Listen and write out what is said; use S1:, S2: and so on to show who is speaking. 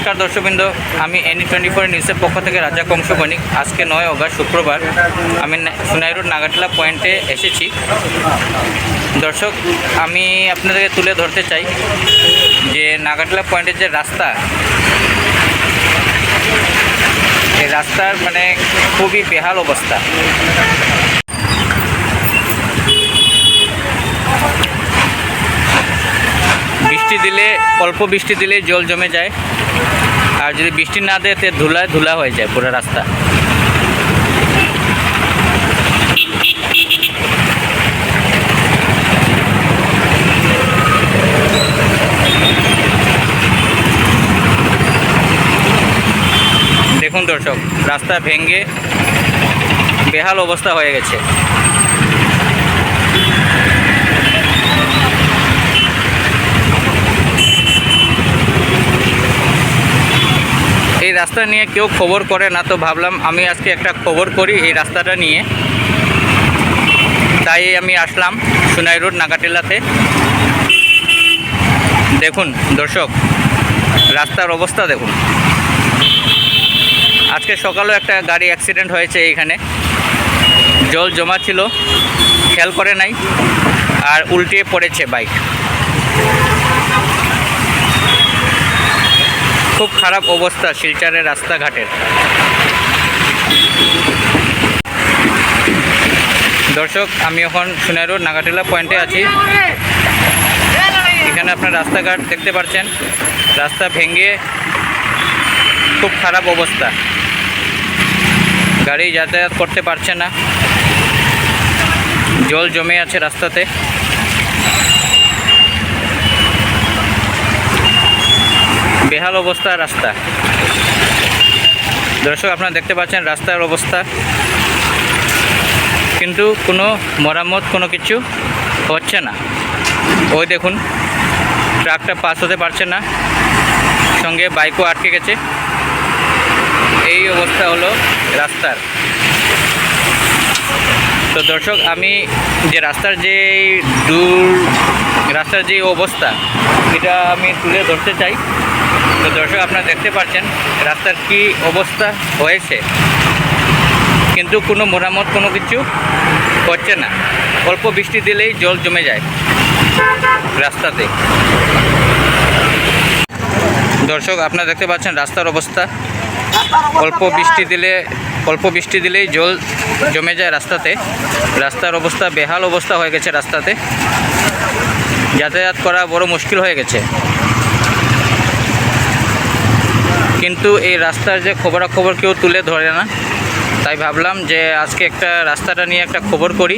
S1: নমস্কার দর্শকবৃন্দ, আমি এনি টোয়েন্টি ফোর নিউজের পক্ষ থেকে রাজা কংস বণিক। আজকে নয় অগাস্ট, শুক্রবার আমি সোনাই রোড নাগাটিলা পয়েন্টে এসেছি। দর্শক, আমি আপনাদেরকে তুলে ধরতে চাই যে নাগাটিলা পয়েন্টের যে রাস্তা, এই রাস্তার মানে খুবই বেহাল অবস্থা বৃষ্টি দিলে অল্প বৃষ্টি দিলে জল জমে যায়। আর যদি বৃষ্টি না দেয়, তে ধুলায় ধুলা হয়ে যায় পুরো রাস্তা। দেখুন দর্শক, রাস্তা ভেঙে বেহাল অবস্থা হয়ে গেছে। রাস্তা নিয়ে কেউ খবর করে না, তো ভাবলাম আমি আজকে একটা খবর করি এই রাস্তাটা নিয়ে। তাই আমি আসলাম সুনাই রোড, নাগাটিলাতে। দেখুন দর্শক, রাস্তার অবস্থা দেখুন। আজকে সকালেও একটা গাড়ি অ্যাক্সিডেন্ট হয়েছে এইখানে। জল জমা ছিল, খেয়াল করে নাই, আর উল্টিয়ে পড়েছে বাইক খুব খারাপ অবস্থা শিলচরের রাস্তাঘাটের। দর্শক, আমি এখন সোনাই রোড নাগাটিলা পয়েন্টে আছি। এখানে আপনার রাস্তাঘাট দেখতে পাচ্ছেন। রাস্তা ভেঙে খুব খারাপ অবস্থা। গাড়ি যাতায়াত করতে পারছে না। জল জমে আছে রাস্তাতে। বেহাল অবস্থা, রাস্তা। দর্শক, আপনারা দেখতে পাচ্ছেন রাস্তার অবস্থা। কিন্তু কোনো মরামত, কোনো কিছু হচ্ছে না। ওই দেখুন, ট্রাকটা পাস হতে পারছে না। সঙ্গে বাইকও আটকে গেছে। এই অবস্থা হলো রাস্তার। তো দর্শক, আমি যে রাস্তার যে দূর, রাস্তার যে অবস্থা, এটা আমি তুলে ধরতে চাই। তো দর্শক, আপনারা দেখতে পাচ্ছেন রাস্তার কি অবস্থা হয়েছে। কিন্তু কোনো মেরামত, কোনো কিছু হচ্ছে না। অল্প বৃষ্টি দিলেই জল জমে যায় রাস্তাতে। দর্শক, আপনারা দেখতে পাচ্ছেন রাস্তার অবস্থা। অল্প বৃষ্টি দিলে, অল্প বৃষ্টি দিলেই জল জমে যায় রাস্তাতে। রাস্তার অবস্থা বেহাল অবস্থা হয়ে গেছে রাস্তাতে। যাতায়াত করা বড় মুশকিল হয়ে গেছে। কিন্তু এই রাস্তার যে খবরাখবর কেউ তুলে ধরে না। তাই ভাবলাম যে আজকে একটা রাস্তাটা নিয়ে একটা খবর করি।